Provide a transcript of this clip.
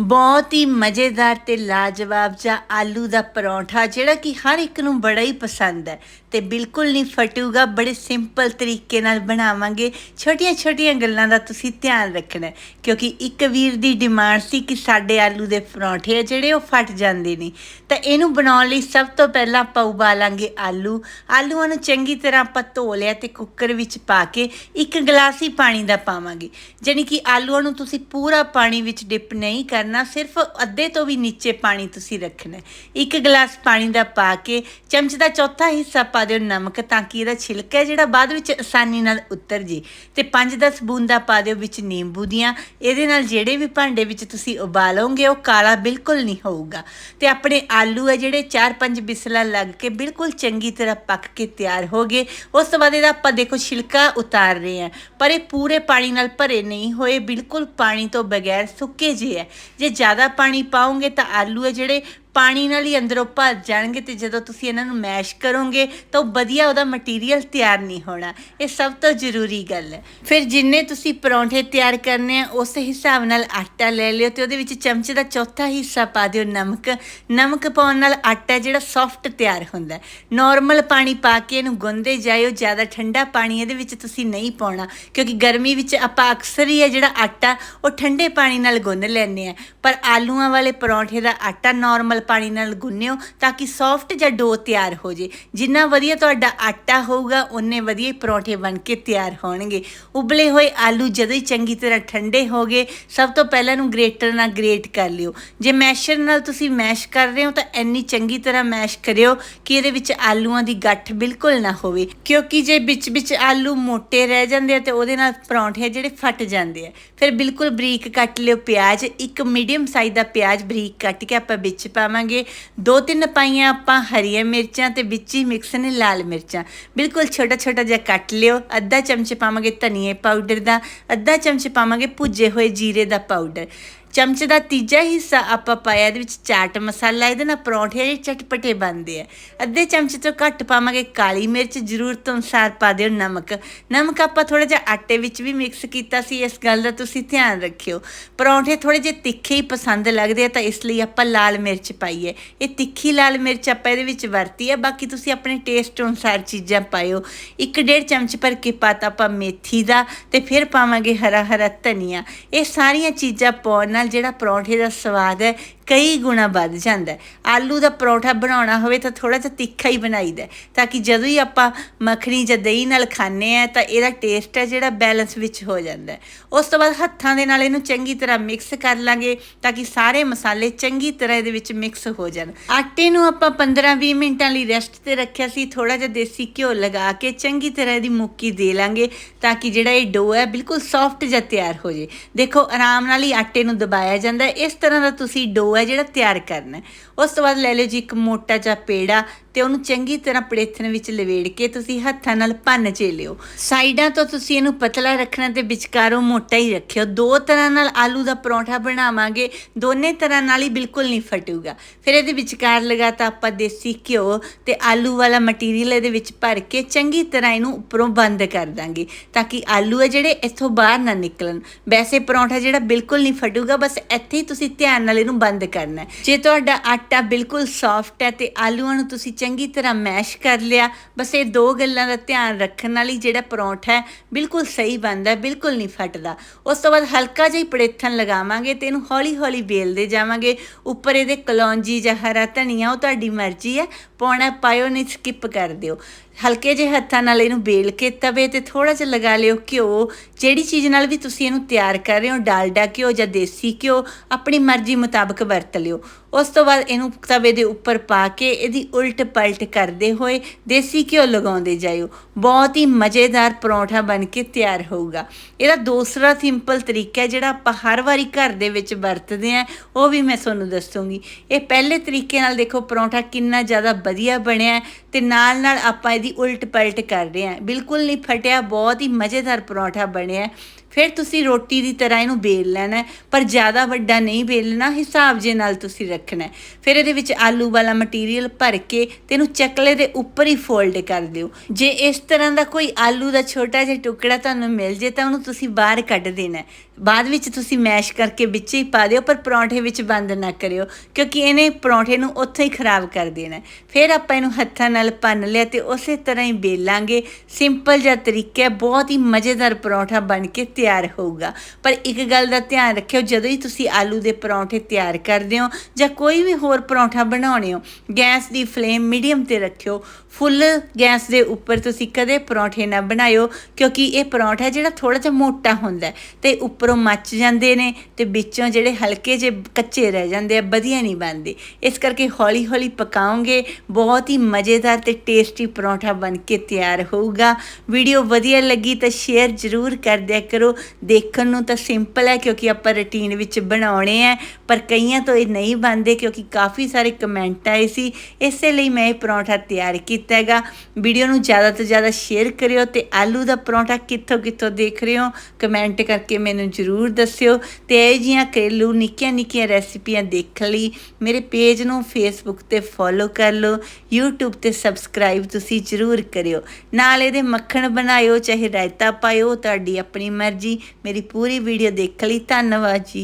ਬਹੁਤ ਹੀ ਮਜ਼ੇਦਾਰ ਤੇ ਲਾਜਵਾਬ ਜਿਹਾ ਆਲੂ ਦਾ ਪਰੌਂਠਾ, ਜਿਹੜਾ ਕਿ ਹਰ ਇੱਕ ਨੂੰ ਬੜਾ ਹੀ ਪਸੰਦ ਹੈ ਤੇ ਬਿਲਕੁਲ ਨਹੀਂ ਫਟੂਗਾ, ਬੜੇ ਸਿੰਪਲ ਤਰੀਕੇ ਨਾਲ ਬਣਾਵਾਂਗੇ। ਛੋਟੀਆਂ-ਛੋਟੀਆਂ ਗੱਲਾਂ ਦਾ ਤੁਸੀਂ ਧਿਆਨ ਰੱਖਣਾ ਕਿਉਂਕਿ ਇੱਕ ਵੀਰ ਦੀ ਡਿਮਾਂਡ ਸੀ ਕਿ ਸਾਡੇ ਆਲੂ ਦੇ ਪਰੌਂਠੇ ਆ, ਜਿਹੜੇ ਉਹ ਫਟ ਜਾਂਦੇ ਨੇ। ਤਾਂ ਇਹਨੂੰ ਬਣਾਉਣ ਲਈ ਸਭ ਤੋਂ ਪਹਿਲਾਂ ਆਪਾਂ ਉਬਾਲਾਂਗੇ ਆਲੂ। ਆਲੂਆਂ ਨੂੰ ਚੰਗੀ ਤਰ੍ਹਾਂ ਆਪਾਂ ਧੋ ਲਿਆ ਤੇ ਕੁੱਕਰ ਵਿੱਚ ਪਾ ਕੇ ਇੱਕ ਗਲਾਸ ਹੀ ਪਾਣੀ ਦਾ ਪਾਵਾਂਗੇ। ਜਾਣੀ ਕਿ ਆਲੂਆਂ ਨੂੰ ਤੁਸੀਂ ਪੂਰਾ ਪਾਣੀ ਵਿੱਚ ਡਿਪ ਨਹੀਂ ਕਰਨਾ ਸਿਰਫ ਅੱਧੇ ਤੋਂ ਵੀ ਨੀਚੇ ਪਾਣੀ ਤੁਸੀਂ ਰੱਖਣਾ ਇੱਕ ਗਲਾਸ ਪਾਣੀ ਦਾ ਪਾ ਕੇ ਚਮਚ ਦਾ ਚੌਥਾ ਹਿੱਸਾ ਪਾ ਦਿਓ ਨਮਕ ਤਾਂ ਕਿ ਇਹਦਾ ਛਿਲਕਾ ਜਿਹੜਾ ਬਾਅਦ ਵਿੱਚ ਆਸਾਨੀ ਨਾਲ ਉਤਰ ਜੇ। ਤੇ 5-10 ਬੂੰਦਾਂ ਪਾ ਦਿਓ ਵਿੱਚ ਨਿੰਬੂ ਦੀਆਂ। ਇਹਦੇ ਨਾਲ ਜਿਹੜੇ ਵੀ ਭਾਂਡੇ ਵਿੱਚ ਤੁਸੀਂ ਉਬਾਲੋਗੇ, ਉਹ ਕਾਲਾ ਬਿਲਕੁਲ ਨਹੀਂ ਹੋਊਗਾ। ਤੇ ਆਪਣੇ ਆਲੂ ਹੈ ਜਿਹੜੇ 4-5 ਬਿਸਲਾਂ ਲੱਗ ਕੇ ਬਿਲਕੁਲ ਚੰਗੀ ਤਰ੍ਹਾਂ ਪੱਕ ਕੇ ਤਿਆਰ ਹੋ ਗਏ। ਉਸ ਤੋਂ ਬਾਅਦ ਇਹਦਾ ਆਪਾਂ ਦੇਖੋ ਛਿਲਕਾ ਉਤਾਰ ਰਹੇ ਹਾਂ। ਪਰ ਇਹ ਪੂਰੇ ਪਾਣੀ ਨਾਲ ਭਰੇ ਨਹੀਂ ਹੋਏ, ਬਿਲਕੁਲ ਪਾਣੀ ਤੋਂ ਬਗੈਰ ਸੁੱਕੇ ਜਿਹੇ ਹੈ। ਜੇ ਜ਼ਿਆਦਾ ਪਾਣੀ ਪਾਓਗੇ ਤਾਂ ਆਲੂ ਹੈ ਜਿਹੜੇ ਪਾਣੀ ਨਾਲ ਹੀ ਅੰਦਰੋਂ ਭਰ ਜਾਣਗੇ ਤੇ ਜਦੋਂ ਤੁਸੀਂ ਇਹਨਾਂ ਨੂੰ ਮੈਸ਼ ਕਰੋਗੇ ਤਾਂ ਉਹ ਵਧੀਆ ਉਹਦਾ ਮਟੀਰੀਅਲ ਤਿਆਰ ਨਹੀਂ ਹੋਣਾ। ਇਹ ਸਭ ਤੋਂ ਜ਼ਰੂਰੀ ਗੱਲ ਹੈ। ਫਿਰ ਜਿੰਨੇ ਤੁਸੀਂ ਪਰੌਂਠੇ ਤਿਆਰ ਕਰਨੇ ਆ, ਉਸ ਹਿਸਾਬ ਨਾਲ ਆਟਾ ਲੈ ਲਿਓ ਤੇ ਉਹਦੇ ਵਿੱਚ ਚਮਚੇ ਦਾ ਚੌਥਾ ਹਿੱਸਾ ਪਾ ਦਿਓ ਨਮਕ। ਨਮਕ ਪਾਉਣ ਨਾਲ ਆਟਾ ਜਿਹੜਾ ਸੌਫਟ ਤਿਆਰ ਹੁੰਦਾ ਹੈ। ਨਾਰਮਲ ਪਾਣੀ ਪਾ ਕੇ ਇਹਨੂੰ ਗੁੰਨਦੇ ਜਾਇਓ, ਜ਼ਿਆਦਾ ਠੰਡਾ ਪਾਣੀ ਇਹਦੇ ਵਿੱਚ ਤੁਸੀਂ ਨਹੀਂ ਪਾਉਣਾ, ਕਿਉਂਕਿ ਗਰਮੀ ਵਿੱਚ ਆਪਾਂ ਅਕਸਰ ਹੀ ਹੈ ਜਿਹੜਾ ਆਟਾ, ਉਹ ਠੰਡੇ ਪਾਣੀ ਨਾਲ ਗੁੰਨ ਲੈਂਦੇ ਆ। ਪਰ ਆਲੂਆਂ ਵਾਲੇ ਪਰੌਂਠੇ ਦਾ ਆਟਾ ਨਾਰਮਲ ਪਾਣੀ ਨਾਲ ਗੁੰਨਿਓ ਤਾਂ ਕਿ ਸੌਫਟ ਜਾਂ ਡੋ ਤਿਆਰ ਹੋ ਜੇ। ਜਿੰਨਾ ਵਧੀਆ ਤੁਹਾਡਾ ਆਟਾ ਹੋਊਗਾ ਉਨੇ ਵਧੀਆ ਪਰੌਂਠੇ ਬਣ ਕੇ ਤਿਆਰ ਹੋਣਗੇ। ਉਬਲੇ ਹੋਏ ਆਲੂ ਜਦੋਂ ਹੀ ਚੰਗੀ ਤਰ੍ਹਾਂ ਠੰਡੇ ਹੋ ਗਏ, ਸਭ ਤੋਂ ਪਹਿਲਾਂ ਨੂੰ ਗ੍ਰੇਟਰ ਨਾਲ ਗ੍ਰੇਟ ਕਰ ਲਿਓ। ਜੇ ਮੈਸ਼ਰ ਨਾਲ ਤੁਸੀਂ ਮੈਸ਼ ਕਰ ਰਹੇ ਹੋ, ਤਾਂ ਇੰਨੀ ਚੰਗੀ ਤਰ੍ਹਾਂ ਮੈਸ਼ ਕਰਿਓ ਕਿ ਇਹਦੇ ਵਿੱਚ ਆਲੂਆਂ ਦੀ ਗੱਠ ਬਿਲਕੁਲ ਨਾ ਹੋਵੇ। ਕਿਉਂਕਿ ਜੇ ਵਿੱਚ ਵਿੱਚ ਆਲੂ ਮੋਟੇ ਰਹਿ ਜਾਂਦੇ ਆ ਤੇ ਉਹਦੇ ਨਾਲ ਪਰੌਂਠੇ ਆ ਜਿਹੜੇ ਫਟ ਜਾਂਦੇ ਆ। ਫਿਰ ਬਿਲਕੁਲ ਬਰੀਕ ਕੱਟ ਲਿਓ ਪਿਆਜ਼। ਇੱਕ ਮੀਡੀਅਮ ਸਾਈਜ਼ ਦਾ ਪਿਆਜ਼ ਬਰੀਕ ਕੱਟ ਕੇ ਆਪਾਂ ਵਿੱਚ ਪਾ ਪਾਵਾਂਗੇ। ਦੋ ਤਿੰਨ ਪਾਈਆਂ ਆਪਾਂ ਹਰੀਆਂ ਮਿਰਚਾਂ ਤੇ ਵਿੱਚ ਹੀ ਮਿਕਸ ਨੇ ਲਾਲ ਮਿਰਚਾਂ। ਬਿਲਕੁਲ ਛੋਟਾ ਛੋਟਾ ਜਿਹਾ ਕੱਟ ਲਿਓ। ਅੱਧਾ ਚਮਚ ਪਾਵਾਂਗੇ ਧਨੀਏ ਪਾਊਡਰ ਦਾ, ਅੱਧਾ ਚਮਚ ਪਾਵਾਂਗੇ ਭੁੱਜੇ ਹੋਏ ਜੀਰੇ ਦਾ ਪਾਊਡਰ ਚਮਚ ਦਾ ਤੀਜਾ ਹਿੱਸਾ ਆਪਾਂ ਪਾਇਆ ਇਹਦੇ ਵਿੱਚ ਚਾਟ ਮਸਾਲਾ, ਇਹਦੇ ਨਾਲ ਪਰੌਂਠੇ ਜਿਹੜੇ ਚਟਪਟੇ ਬਣਦੇ ਆ। ਅੱਧੇ ਚਮਚ ਤੋਂ ਘੱਟ ਪਾਵਾਂਗੇ ਕਾਲੀ ਮਿਰਚ ਜ਼ਰੂਰਤ ਅਨੁਸਾਰ ਪਾ ਦਿਓ ਨਮਕ। ਨਮਕ ਆਪਾਂ ਥੋੜਾ ਜਿਹਾ ਆਟੇ ਵਿੱਚ ਵੀ ਮਿਕਸ ਕੀਤਾ ਸੀ, ਇਸ ਗੱਲ ਦਾ ਤੁਸੀਂ ਧਿਆਨ ਰੱਖਿਓ। ਪਰੌਂਠੇ ਥੋੜੇ ਜਿਹੇ ਤਿੱਖੇ ਹੀ ਪਸੰਦ ਲੱਗਦੇ ਆ, ਤਾਂ ਇਸ ਲਈ ਆਪਾਂ ਲਾਲ ਮਿਰਚ ਪਾਈ ਹੈ ਇਹ ਤਿੱਖੀ ਲਾਲ ਮਿਰਚ ਆਪਾਂ ਇਹਦੇ ਵਿੱਚ ਵਰਤੀ ਹੈ ਬਾਕੀ ਤੁਸੀਂ ਆਪਣੇ ਟੇਸਟ ਅਨੁਸਾਰ ਚੀਜ਼ਾਂ ਪਾਇਓ। ਇੱਕ ਡੇਢ ਚਮਚ ਭਰ ਕੇ ਪਾਤਾ ਆਪਾਂ ਮੇਥੀ ਦਾ, ਤੇ ਫਿਰ ਪਾਵਾਂਗੇ ਹਰਾ ਹਰਾ ਧਨੀਆ। ਇਹ ਸਾਰੀਆਂ ਚੀਜ਼ਾਂ ਪਾਉਣ ਨਾਲ ਜਿਹੜਾ ਪਰੌਂਠੇ ਦਾ ਸਵਾਦ ਹੈ ਕਈ ਗੁਣਾ ਵੱਧ ਜਾਂਦਾ ਹੈ। ਆਲੂ ਦਾ ਪਰੌਂਠਾ ਬਣਾਉਣਾ ਹੋਵੇ ਤਾਂ ਥੋੜਾ ਜਿਹਾ ਤਿੱਖਾ ਹੀ ਬਣਾਈਦਾ ਤਾਂ ਕਿ ਜਦੋਂ ਹੀ ਆਪਾਂ ਮੱਖਣੀ ਜਾਂ ਦਹੀਂ ਨਾਲ ਖਾਂਦੇ ਆ ਤਾਂ ਇਹਦਾ ਟੇਸਟ ਹੈ ਜਿਹੜਾ ਬੈਲੈਂਸ ਵਿੱਚ ਹੋ ਜਾਂਦਾ ਹੈ। ਉਸ ਤੋਂ ਬਾਅਦ ਹੱਥਾਂ ਦੇ ਨਾਲ ਇਹਨੂੰ ਚੰਗੀ ਤਰ੍ਹਾਂ ਮਿਕਸ ਕਰ ਲਾਂਗੇ ਤਾਂ ਕਿ ਸਾਰੇ ਮਸਾਲੇ ਚੰਗੀ ਤਰ੍ਹਾਂ ਇਹਦੇ ਵਿੱਚ ਮਿਕਸ ਹੋ ਜਾਣ। ਆਟੇ ਨੂੰ ਆਪਾਂ 15-20 ਮਿੰਟਾਂ ਲਈ ਰੈਸਟ ਤੇ ਰੱਖਿਆ ਸੀ ਥੋੜਾ ਜਿਹਾ ਦੇਸੀ ਘਿਓ ਲਗਾ ਕੇ ਚੰਗੀ ਤਰ੍ਹਾਂ ਇਹਦੀ ਮੁੱਕੀ ਦੇ ਲਾਂਗੇ ਤਾਂ ਕਿ ਜਿਹੜਾ ਇਹ ਡੋ ਹੈ ਬਿਲਕੁਲ ਸੌਫਟ ਜਿਹਾ ਤਿਆਰ ਹੋ ਜੇ ਦੇਖੋ ਆਰਾਮ ਨਾਲ ਹੀ ਆਟੇ ਨੂੰ ਦਬਾਇਆ ਜਾਂਦਾ ਇਸ ਤਰ੍ਹਾਂ ਦਾ ਤੁਸੀਂ ਡੋ ਹੈ ਜਿਹੜਾ ਤਿਆਰ ਕਰਨਾ ਉਸ ਤੋਂ ਬਾਅਦ ਲੈ ਲਿਓ ਜੀ ਇੱਕ ਮੋਟਾ ਜਿਹਾ ਪੇੜਾ ਤੇ ਉਹਨੂੰ ਚੰਗੀ ਤਰ੍ਹਾਂ ਪਲੇਥਨ ਵਿੱਚ ਲਵੇੜ ਕੇ ਤੁਸੀਂ ਹੱਥਾਂ ਨਾਲ ਭੰਨ ਚੇ ਲਿਓ ਸਾਈਡਾਂ ਤੋਂ ਤੁਸੀਂ ਇਹਨੂੰ ਪਤਲਾ ਰੱਖਣਾ ਤੇ ਵਿਚਕਾਰੋਂ ਮੋਟਾ ਹੀ ਰੱਖਿਓ। ਦੋ ਤਰ੍ਹਾਂ ਨਾਲ ਆਲੂ ਦਾ ਪਰੌਂਠਾ ਬਣਾਵਾਂਗੇ, ਦੋਨੇ ਤਰ੍ਹਾਂ ਨਾਲ ਹੀ ਬਿਲਕੁਲ ਨਹੀਂ ਫਟੂਗਾ। ਫਿਰ ਇਹਦੇ ਵਿਚਕਾਰ ਲਗਾਤਾ ਆਪਾਂ ਦੇਸੀ ਘਿਓ ਤੇ ਆਲੂ ਵਾਲਾ ਮਟੀਰੀਅਲ ਇਹਦੇ ਵਿੱਚ ਭਰ ਕੇ ਚੰਗੀ ਤਰ੍ਹਾਂ ਇਹਨੂੰ ਉੱਪਰੋਂ ਬੰਦ ਕਰ ਦਾਂਗੇ ਤਾਂ ਕਿ ਆਲੂ ਹੈ ਜਿਹੜੇ ਇੱਥੋਂ ਬਾਹਰ ਨਾ ਨਿਕਲਣ। ਵੈਸੇ ਪਰੌਂਠਾ ਜਿਹੜਾ ਬਿਲਕੁਲ ਨਹੀਂ ਫਟੂਗਾ, ਬਸ ਇੱਥੇ ਹੀ ਤੁਸੀਂ ਧਿਆਨ ਨਾਲ ਇਹਨੂੰ ਬੰਦ ਕਰਨਾ ਜੇ ਤੁਹਾਡਾ ਆਟਾ ਬਿਲਕੁਲ ਸੌਫਟ ਹੈ ਤੇ ਆਲੂਆਂ ਨੂੰ ਤੁਸੀਂ ਚੰਗੀ ਤਰ੍ਹਾਂ ਮੈਸ਼ ਕਰ ਲਿਆ, ਬਸ ਇਹ ਦੋ ਗੱਲਾਂ ਦਾ ਧਿਆਨ ਰੱਖਣ ਵਾਲੀ ਜਿਹੜਾ ਪਰੌਂਠਾ ਹੈ, ਬਿਲਕੁਲ ਸਹੀ ਬਣਦਾ, ਬਿਲਕੁਲ ਨਹੀਂ ਫਟਦਾ। ਉਸ ਤੋਂ ਬਾਅਦ ਹਲਕਾ ਜਿਹਾ ਹੀ ਪੜੇਥਨ ਲਗਾਵਾਂਗੇ ਤੇ ਇਹਨੂੰ ਹੌਲੀ ਹੌਲੀ ਵੇਲਦੇ ਜਾਵਾਂਗੇ। ਉੱਪਰ ਇਹਦੇ ਕਲੌਂਜੀ ਜਾਂ ਹਰਾ ਧਨੀਆ, ਉਹ ਤੁਹਾਡੀ ਮਰਜ਼ੀ ਹੈ ਪਾਉਣਾ ਪਾਇਓ ਨਹੀਂ ਸਕਿਪ ਕਰ ਦਿਓ। ਹਲਕੇ ਜਿਹੇ ਹੱਥਾਂ ਨਾਲ ਇਹਨੂੰ ਬੇਲ ਕੇ ਤਵੇ ਤੇ ਥੋੜਾ ਜਿਹਾ ਲਗਾ ਲਿਓ ਘਿਓ। ਜਿਹੜੀ ਚੀਜ਼ ਨਾਲ ਵੀ ਤੁਸੀਂ ਇਹਨੂੰ ਤਿਆਰ ਕਰ ਰਹੇ ਹੋ, ਡਾਲਡਾ ਘਿਓ ਜਾਂ ਦੇਸੀ ਘਿਓ, ਆਪਣੀ ਮਰਜ਼ੀ ਮੁਤਾਬਕ ਵਰਤ ਲਿਓ। ਉਸ ਤੋਂ ਬਾਅਦ ਇਹਨੂੰ ਤਵੇ ਦੇ ਉੱਪਰ ਪਾ ਕੇ ਇਹਦੀ ਉਲਟ ਪਲਟ ਕਰਦੇ ਹੋਏ ਦੇਸੀ ਘਿਓ ਲਗਾਉਂਦੇ ਜਾਇਓ। ਬਹੁਤ ਹੀ ਮਜ਼ੇਦਾਰ ਪਰੌਂਠਾ ਬਣ ਕੇ ਤਿਆਰ ਹੋਊਗਾ। ਇਹਦਾ ਦੂਸਰਾ ਸਿੰਪਲ ਤਰੀਕਾ ਹੈ, ਜਿਹੜਾ ਆਪਾਂ ਹਰ ਵਾਰੀ ਘਰ ਦੇ ਵਿੱਚ ਵਰਤਦੇ ਆ ਉਹ ਵੀ ਮੈਂ ਤੁਹਾਨੂੰ ਦੱਸੂਗੀ। ਇਹ ਪਹਿਲੇ ਤਰੀਕੇ ਨਾਲ ਦੇਖੋ, ਪਰੌਂਠਾ ਕਿੰਨਾ ਜ਼ਿਆਦਾ ਵਧੀਆ ਬਣਿਆ ਹੈ ਤੇ ਨਾਲ ਨਾਲ ਆਪਾਂ ਇਹਦੀ ਉਲਟ ਪਲਟ ਕਰ ਰਹੇ ਹਾਂ। ਬਿਲਕੁਲ ਨਹੀਂ ਫਟਿਆ, ਬਹੁਤ ਹੀ ਮਜ਼ੇਦਾਰ ਪਰੌਂਠਾ ਬਣਿਆ ਫਿਰ ਤੁਸੀਂ ਰੋਟੀ ਦੀ ਤਰ੍ਹਾਂ ਇਹਨੂੰ ਬੇਲ ਲੈਣਾ ਪਰ ਜ਼ਿਆਦਾ ਵੱਡਾ ਨਹੀਂ ਬੇਲਣਾ ਹਿਸਾਬ ਜੇ ਨਾਲ ਤੁਸੀਂ ਰੱਖਣਾ ਫਿਰ ਇਹਦੇ ਵਿੱਚ ਆਲੂ ਵਾਲਾ ਮਟੀਰੀਅਲ ਭਰ ਕੇ ਤੇ ਇਹਨੂੰ ਚਕਲੇ ਦੇ ਉੱਪਰ ਹੀ ਫੋਲਡ ਕਰ ਦਿਓ। ਜੇ ਇਸ ਤਰ੍ਹਾਂ ਦਾ ਕੋਈ ਆਲੂ ਦਾ ਛੋਟਾ ਜਿਹਾ ਟੁਕੜਾ ਤੁਹਾਨੂੰ ਮਿਲ ਜੇ ਤਾਂ ਉਹਨੂੰ ਤੁਸੀਂ ਬਾਹਰ ਕੱਢ ਦੇਣਾ ਬਾਅਦ ਵਿੱਚ ਤੁਸੀਂ ਮੈਸ਼ ਕਰਕੇ ਵਿੱਚ ਹੀ ਪਾ ਦਿਓ, ਪਰ ਪਰੌਂਠੇ ਵਿੱਚ ਬੰਦ ਨਾ ਕਰਿਓ, ਕਿਉਂਕਿ ਇਹਨੇ ਪਰੌਂਠੇ ਨੂੰ ਉੱਥੇ ਹੀ ਖਰਾਬ ਕਰ ਦੇਣਾ ਫਿਰ ਆਪਾਂ ਇਹਨੂੰ ਹੱਥਾਂ ਨਾਲ ਭੰਨ ਲਿਆ ਤੇ ਉਸੇ ਤਰ੍ਹਾਂ ਹੀ ਬੇਲਾਂਗੇ ਸਿੰਪਲ ਜਿਹਾ ਤਰੀਕਾ ਬਹੁਤ ਹੀ ਮਜ਼ੇਦਾਰ ਪਰੌਂਠਾ ਬਣ ਕੇ ਤਿਆਰ ਹੋਊਗਾ। ਪਰ ਇੱਕ ਗੱਲ ਦਾ ਧਿਆਨ ਰੱਖਿਓ, ਜਦੋਂ ਹੀ ਤੁਸੀਂ ਆਲੂ ਦੇ ਪਰੌਂਠੇ ਤਿਆਰ ਕਰਦੇ ਹੋ ਜਾਂ ਕੋਈ ਵੀ ਹੋਰ ਪਰੌਂਠਾ ਬਣਾਉਣੇ ਹੋ, ਗੈਸ ਦੀ ਫਲੇਮ ਮੀਡੀਅਮ ਤੇ ਰੱਖਿਓ। ਫੁੱਲ ਗੈਸ ਦੇ ਉੱਪਰ ਤੁਸੀਂ ਕਦੇ ਪਰੌਂਠੇ ਨਾ ਬਣਾਇਓ, ਕਿਉਂਕਿ ਇਹ ਪਰੌਂਠਾ ਜਿਹੜਾ ਥੋੜਾ ਜਿਹਾ ਮੋਟਾ ਹੁੰਦਾ ਹੈ ਤੇ ਉੱਪਰੋਂ ਮੱਚ ਜਾਂਦੇ ਨੇ ਤੇ ਵਿੱਚੋਂ ਜਿਹੜੇ ਹਲਕੇ ਜਿਹੇ ਕੱਚੇ ਰਹਿ ਜਾਂਦੇ ਆ, ਵਧੀਆ ਨਹੀਂ ਬਣਦੇ। ਇਸ ਕਰਕੇ ਹੌਲੀ ਹੌਲੀ ਪਕਾਓਗੇ, ਬਹੁਤ ਹੀ ਮਜ਼ੇਦਾਰ ਤੇ ਟੇਸਟੀ ਪਰੌਂਠਾ ਬਣ ਕੇ ਤਿਆਰ ਹੋਊਗਾ। ਵੀਡੀਓ ਵਧੀਆ ਲੱਗੀ ਤਾਂ ਸ਼ੇਅਰ ਜ਼ਰੂਰ ਕਰ ਦਿਆ ਕਰੋ। ਦੇਖਣ ਨੂੰ ਤਾਂ ਸਿੰਪਲ ਹੈ ਕਿਉਂਕਿ ਆਪਾਂ ਰੁਟੀਨ ਵਿੱਚ ਬਣਾਉਣੇ ਆ ਪਰ ਕਈਆਂ ਤੋਂ ਇਹ ਨਹੀਂ ਬਣਦੇ ਕਿਉਂਕਿ ਕਾਫੀ ਸਾਰੇ ਕਮੈਂਟ ਆਏ ਸੀ। ਇਸੇ ਲਈ ਮੈਂ ਇਹ ਪਰੌਂਠਾ ਤਿਆਰ ਕੀਤਾ ਹੈਗਾ। ਵੀਡੀਓ ਨੂੰ ਜ਼ਿਆਦਾ ਤੋਂ ਜ਼ਿਆਦਾ ਸ਼ੇਅਰ ਕਰਿਓ ਤੇ ਆਲੂ ਦਾ ਪਰੌਂਠਾ ਕਿੱਥੋਂ ਕਿੱਥੋਂ ਦੇਖ ਰਹੇ ਹੋ? ਕਮੈਂਟ ਕਰਕੇ ਮੈਨੂੰ ਜ਼ਰੂਰ ਦੱਸਿਓ। ਤੇ ਇਹ ਜੀਆਂ ਘਰੇਲੂ ਨਿੱਕੀਆਂ ਨਿੱਕੀਆਂ ਰੈਸਿਪੀਆਂ ਦੇਖਣ ਲਈ। ਮੇਰੇ ਪੇਜ ਨੂੰ ਫੇਸਬੁੱਕ ਤੇ ਫੋਲੋ ਕਰ ਲਓ। YouTube ਤੇ ਸਬਸਕ੍ਰਾਈਬ ਤੁਸੀਂ ਜ਼ਰੂਰ ਕਰਿਓ। ਨਾਲ ਇਹਦੇ ਮੱਖਣ ਬਣਾਇਓ, ਚਾਹੇ ਰਾਇਤਾ ਪਾਇਓ, ਤੁਹਾਡੀ ਆਪਣੀ ਮਰਜ਼ੀ ਜੀ। ਮੇਰੀ ਪੂਰੀ ਵੀਡੀਓ ਦੇਖ ਲਈ। ਧੰਨਵਾਦ ਜੀ।